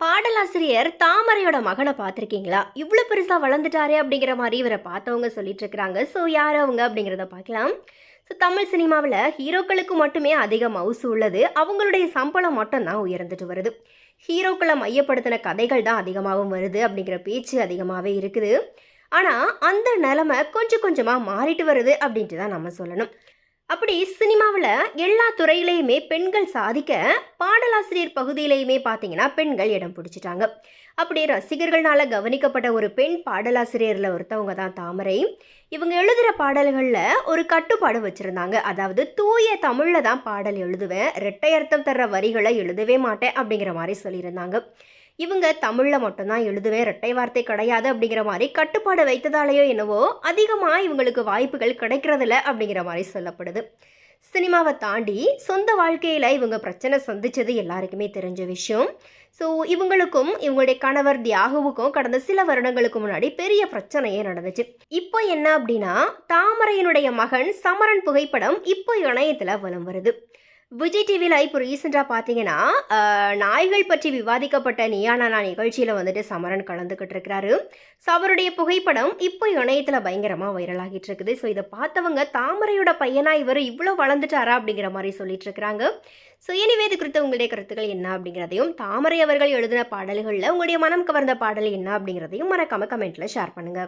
பாடலாசிரியர் தாமரையோட மகனை பார்த்துருக்கீங்களா? இவ்வளோ பெருசாக வளர்ந்துட்டாரே அப்படிங்கிற மாதிரி இவரை பார்த்தவங்க சொல்லிட்டு இருக்கிறாங்க ஸோ யார் அவங்க அப்படிங்கிறத பார்க்கலாம். ஸோ தமிழ் சினிமாவில் ஹீரோக்களுக்கு மட்டுமே அதிக மவுசு உள்ளது. அவங்களுடைய சம்பளம் மட்டும்தான் உயர்ந்துட்டு வருது. ஹீரோக்களை மையப்படுத்தின கதைகள் தான் அதிகமாகவும் வருது அப்படிங்கிற பேச்சு அதிகமாகவே இருக்குது. ஆனால் அந்த நிலமை கொஞ்சம் கொஞ்சமாக மாறிட்டு வருது அப்படின்ட்டு தான் நம்ம சொல்லணும். அப்படி சினிமாவில் எல்லா துறையிலையுமே பெண்கள் சாதிக்க பாடலாசிரியர் பகுதியிலையுமே பார்த்தீங்கன்னா பெண்கள் இடம் பிடிச்சிட்டாங்க. அப்படி ரசிகர்களால் கவனிக்கப்பட்ட ஒரு பெண் பாடலாசிரியரில் ஒருத்தவங்க தான் தாமரை. இவங்க எழுதுகிற பாடல்களில் ஒரு கட்டுப்பாடு வச்சுருந்தாங்க. அதாவது தூய தமிழில் தான் பாடல் எழுதுவேன் இரட்டை அர்த்தம் தர்ற வரிகளை எழுதவே மாட்டேன் அப்படிங்கிற மாதிரி சொல்லியிருந்தாங்க. இவங்க தமிழில் மட்டும்தான் எழுதுவேன் இரட்டை வார்த்தை கிடையாது அப்படிங்கிற மாதிரி கட்டுப்பாடு வைத்ததாலேயோ என்னவோ அதிகமாக இவங்களுக்கு வாய்ப்புகள் கிடைக்கிறதில்ல அப்படிங்கிற மாதிரி சொல்லப்படுது. சினிமாவை தாண்டி சொந்த வாழ்க்கையில் இவங்க பிரச்சனை சந்தித்தது எல்லாருக்குமே தெரிஞ்ச விஷயம். ஸோ இவங்களுக்கும் இவங்களுடைய கணவர் தியாகுவுக்கும் கடந்த சில வருடங்களுக்கு முன்னாடி பெரிய பிரச்சனையே நடந்துச்சு. இப்போ என்ன அப்படின்னா தாமரையினுடைய மகன் சமரன் புகைப்படம் இப்போ இணையத்தில் வலம் வருது. விஜய் டிவியில் இப்போ ரீசெண்டாக பார்த்தீங்கன்னா நாய்கள் பற்றி விவாதிக்கப்பட்ட நியானானா நிகழ்ச்சியில் வந்துட்டு சமரன் கலந்துக்கிட்டு இருக்கிறாரு. ஸோ அவருடைய புகைப்படம் இப்போ இணையத்தில் பயங்கரமாக வைரலாகிட்டு இருக்குது. ஸோ இதை பார்த்தவங்க தாமரையோட பையனாக இவர் இவ்வளோ வளர்ந்துட்டாரா அப்படிங்கிற மாதிரி சொல்லிட்டு இருக்கிறாங்க. ஸோ எனிவே இது குறித்த உங்களுடைய கருத்துக்கள் என்ன அப்படிங்கிறதையும் தாமரை அவர்கள் எழுதின பாடல்களில் உங்களுடைய மனம் கவர்ந்த பாடல் என்ன அப்படிங்கிறதையும் மறக்காம கமெண்ட்டில் ஷேர் பண்ணுங்கள்